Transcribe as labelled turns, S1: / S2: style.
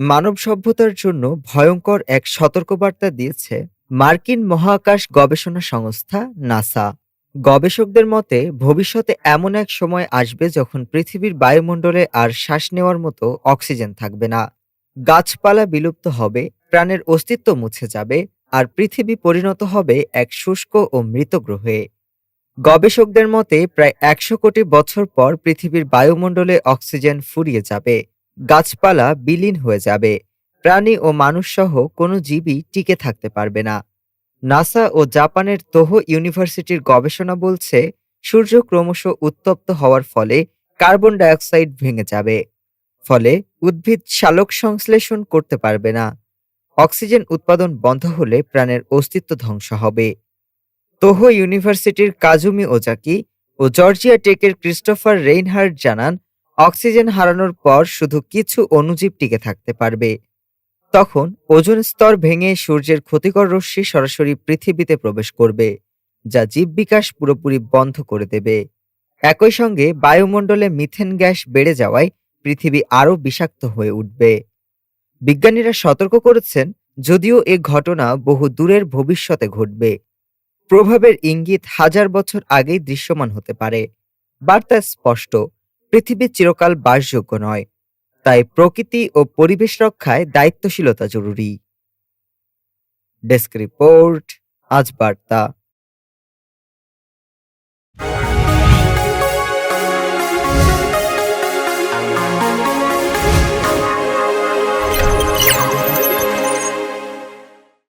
S1: মানব সভ্যতার জন্য ভয়ঙ্কর এক সতর্কবার্তা দিয়েছে মার্কিন মহাকাশ গবেষণা সংস্থা নাসা। গবেষকদের মতে, ভবিষ্যতে এমন এক সময় আসবে যখন পৃথিবীর বায়ুমণ্ডলে আর শ্বাস নেওয়ার মতো অক্সিজেন থাকবে না। গাছপালা বিলুপ্ত হবে, প্রাণের অস্তিত্ব মুছে যাবে, আর পৃথিবী পরিণত হবে এক শুষ্ক ও মৃত গ্রহে। গবেষকদের মতে, প্রায় একশো কোটি বছর পর পৃথিবীর বায়ুমণ্ডলে অক্সিজেন ফুরিয়ে যাবে। গাছপালা বিলীন হয়ে যাবে। প্রাণী ও মানুষসহ কোনো জীবই টিকে থাকতে পারবে না। নাসা ও জাপানের তোহো ইউনিভার্সিটির গবেষণা বলছে, সূর্য ক্রমশ উত্তপ্ত হওয়ার ফলে কার্বন ডাইঅক্সাইড ভেঙে যাবে। ফলে উদ্ভিদ সালোক সংশ্লেষণ করতে পারবে না। অক্সিজেন উৎপাদন বন্ধ হলে প্রাণের অস্তিত্ব ধ্বংস হবে। তোহো ইউনিভার্সিটির কাজুমি ওজাকি ও জর্জিয়া টেকের ক্রিস্টোফার রেইনহার্ট জানান অক্সিজেন হারানোর পর শুধু কিছু অণুজীব টিকে থাকতে পারবে। তখন ওজোন স্তর ভেঙে সূর্যের ক্ষতিকর রশ্মি সরাসরি পৃথিবীতে প্রবেশ করবে, যা জীব বিকাশ পুরোপুরি বন্ধ করে দেবে। একই সঙ্গে বায়ুমণ্ডলে মিথেন গ্যাস বেড়ে যাওয়ায় পৃথিবী আরও বিষাক্ত হয়ে উঠবে। বিজ্ঞানীরা সতর্ক করেছেন, যদিও এ ঘটনা বহু দূরের ভবিষ্যতে ঘটবে। প্রভাবের ইঙ্গিত হাজার বছর আগেই দৃশ্যমান হতে পারে। বার্তা স্পষ্ট। পৃথিবী চিরকাল বাসযোগ্য নয়। তাই প্রকৃতি ও পরিবেশ রক্ষায় দায়িত্বশীলতা জরুরি। ডেস্ক রিপোর্ট, আজ বার্তা।